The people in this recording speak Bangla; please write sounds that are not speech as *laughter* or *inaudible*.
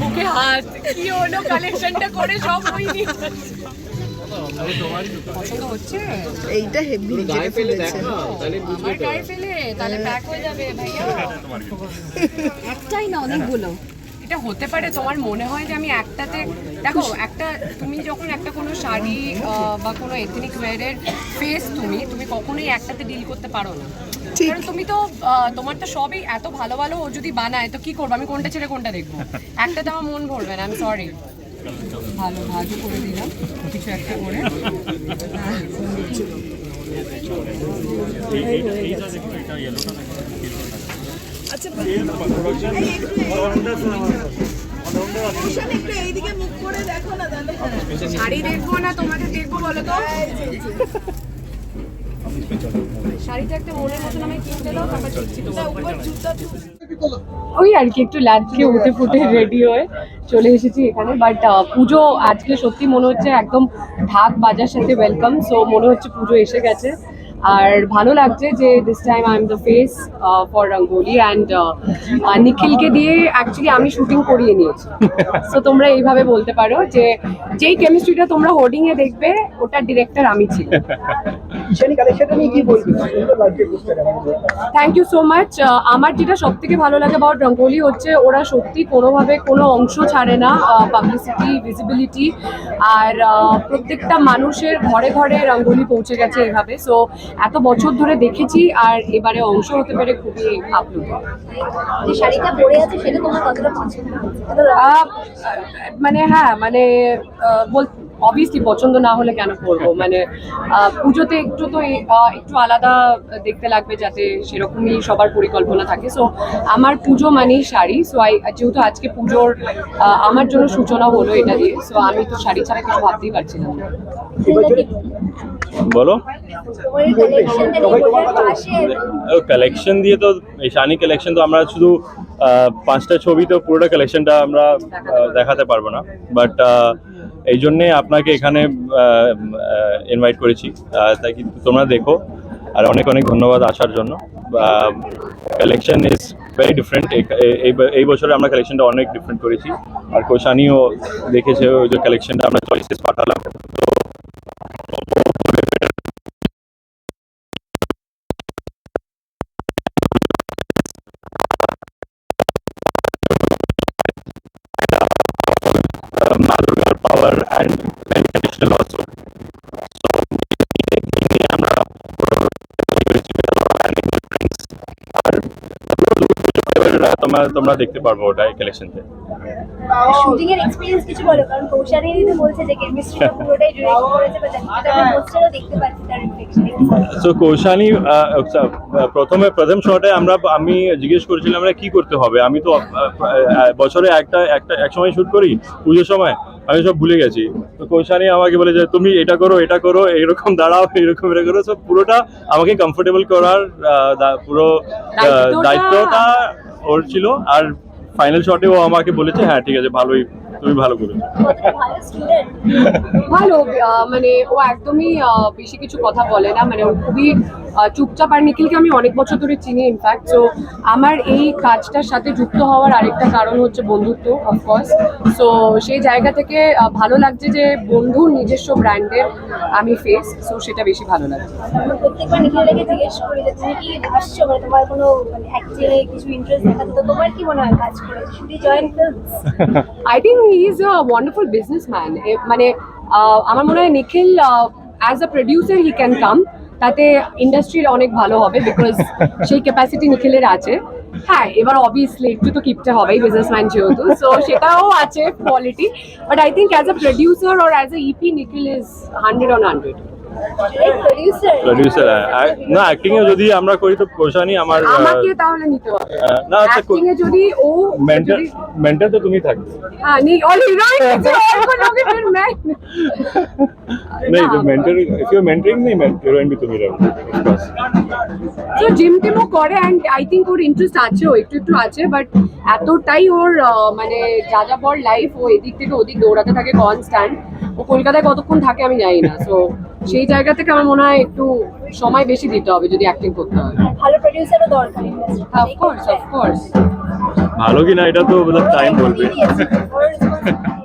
বুকে হাত। কি হলো? কালেকশনটা করে সব হয়নি। পছন্দ হচ্ছে? এইটা ফেলে তাহলে হয়ে যাবে ভাইয়া। একটাই না অনেকগুলো। এটা হতে পারে তোমার মনে হয় যে আমি একটাতে দেখো একটা তুমি যখন একটা কোনো শাড়ি বা কোনো এথনিক ওয়্যারের ফেস তুমি তুমি কখনোই একটাতে ডিল করতে পারো না। ঠিক। কারণ তুমি তো তোমার তো সবই এত ভালো ভালো ও যদি বানায় তো কি করব? আমি কোনটা ছেড়ে কোনটা দেখব? একটাতে আমার মন ভরবে না আমি সরি ভালো ভালো করে দিলাম কিছু একটা করে। আচ্ছা একটু এইদিকে মুখ করে দেখো না তাহলে। শাড়ি দেখব না তোমাদের দেখব বলো তো? শাড়িটা একটা মনের মতন আমি কিনতে দাও তারপর দেখছি ওই আর কি একটু লাঞ্চকে উঠে ফুটে রেডি হয়ে চলে এসেছি এখানে। বাট পুজো আজকে সত্যি মনে হচ্ছে একদম ঢাক বাজার সাথে ওয়েলকাম সো মনে হচ্ছে পুজো এসে গেছে। আর ভালো লাগছে যে this time I am the face for Rangoli and নিখিলকে দিয়ে অ্যাকচুয়ালি আমি শুটিং করিয়ে নিয়েছি। *laughs* সো তোমরা এইভাবে বলতে পারো যে যেই কেমিস্ট্রিটা তোমরা হোর্ডিংয়ে এ দেখবে ওটা ডিরেক্টর আমি ছিল *laughs* থ্যাংক ইউ সো মাচ আমার যেটা সব থেকে ভালো লাগে অ্যাবাউট রঙ্গোলি হচ্ছে ওরা সত্যি কোনোভাবে কোনো অংশ ছাড়ে না পাবলিসিটি ভিজিবিলিটি আর প্রত্যেকটা মানুষের ঘরে ঘরে রঙ্গোলি পৌঁছে গেছে এভাবে। সো এত বছর ধরে দেখেছি আর এবারে অংশ হতে পেরে খুবই আপ্লুত। শাড়িটা পরে আছে সেটা তোমার কতটা পছন্দ হয়েছে? আহ, মানে হ্যাঁ মানে বল অবভিয়াসলি পছন্দ না হলে কেন করব? মানে পুজোতে একটু তো একটু আলাদা দেখতে লাগবে যাতে সেরকমই সবার পরিকল্পনা থাকে। সো আমার পুজো মানেই শাড়ি। সো আই যেহেতু আজকে পুজোর আমার জন্য সূচনা হলো এটা দিয়ে সো আমি তো শাড়ি ছাড়া কিছু ভাবতেই পারছিলাম না। বলো। কালেকশন দিয়ে তো এই শানি কালেকশন তো আমরা শুধু পাঁচটা ছবি তো পুরোটা কালেকশনটা আমরা দেখাতে পারব না। বাট এই জন্যে আপনাকে এখানে ইনভাইট করেছি। তাই কিন্তু তোমরা দেখো। আর অনেক অনেক ধন্যবাদ আসার জন্য। কালেকশন ইজ ভেরি ডিফারেন্ট এই বছরে আমরা কালেকশনটা অনেক ডিফারেন্ট করেছি। আর কোশানিও দেখেছে ওই যে কালেকশনটা আমরা চয়েসেস পাঠালাম। uh, and also. So, আমরা আর তোমরা তোমরা দেখতে পারব ওটা এই কালেকশনতে শুটিং এর এক্সপেরিয়েন্স কিছু বলো কারণ তো বলছে যে কেমিস্ট্রিটা পুরোটাই ডিরেক্ট করেছে বা পোস্টারও দেখতে পাচ্ছি তার রিফ্লেকশন সো কৌশানি আহ, আচ্ছা, প্রথমে প্রথম শটে আমরা আমি জিজ্ঞেস করেছিলাম আমরা কি করতে হবে? আমি তো বছরে একটা একটা এক সময় শুট করি পুজোর সময়। আমি সব ভুলে গেছি। তো কৌশানি আমাকে বলে যে তুমি এটা করো এটা করো এরকম দাঁড়াও *laughs* এরকম এটা করো সব পুরোটা আমাকে কমফোর্টেবল করার আহ, পুরো দায়িত্বটা ওর ছিল। আর ফাইনাল শটে ও আমাকে বলেছে হ্যাঁ ঠিক আছে ভালোই তুমি ভালো করেছ ভালো স্টুডেন্ট ভালো আহ, মানে ও একদমই বেশি কিছু কথা বলে না মানে ও খুবই চুপচাপ আর নিখিলকে আমি অনেক বছর ধরে চিনি ইনফ্যাক্ট সো আমার এই কাজটার সাথে যুক্ত হওয়ার আরেকটা কারণ হচ্ছে বন্ধুত্ব অফকোর্স সো সেই জায়গা থেকে ভালো লাগছে যে বন্ধুর নিজস্ব ব্র্যান্ডের আমি ফেস সো সেটা বেশি ভালো লাগছে প্রত্যেকবার নিখিলকে জিজ্ঞেস করি যে তুমি কি আসছো মানে তোমার কোনো মানে অ্যাক্টিং কিছু ইন্টারেস্ট দেখাতে? তো তোমার কি মনে হয় কাজ করে? শুধু join films I think he is a wonderful businessman মানে আমার মনে হয় Nikhil as a producer he can come তাতে ইন্ডাস্ট্রির অনেক ভালো হবে বিকজ *laughs* সেই ক্যাপাসিটি নিখিলের আছে। হ্যাঁ এবার অবভিয়াসলি একটু তো কিপটা হবেই বিজনেসম্যান যেহেতু সো সেটাও আছে quality but I think as a producer or as a EP Nikhil is hundred on hundred producer producer না অ্যাক্টিং এ যদি আমরা করি তো কৌশানি আমার আহ, আমাকে তাহলে নিতে হবে আহ, না আচ্ছা অ্যাক্টিং এ যদি ও মেন্টাল যদি- মেন্টাল তো তুমি থাকবে हाँ नहीं और हीरोइन से और को लोगे फिर मैं नहीं तो मेंटर इफ यू मेंटरिंग नहीं मैं हीरोइन भी तुम ही रहोगे बस তো জিম টিমও করে অ্যান্ড আই থিঙ্ক ওর ইন্টারেস্ট আছে ও একটু একটু আছে বাট এতটাই ওর আহ, মানে যা যা বর লাইফ ও এদিক থেকে ওদিক দৌড়াতে থাকে কনস্ট্যান্ট ও কলকাতায় কতক্ষণ থাকে আমি জানি না সো সেই জায়গা থেকে আমার মনে হয় একটু সময় বেশি দিতে হবে যদি অ্যাক্টিং করতে হয় ভালো প্রডিউসারও দরকার ইন্ডাস্ট্রি অফকোর্স অফকোর্স ভালো কি না এটা তো টাইম বলবে *laughs*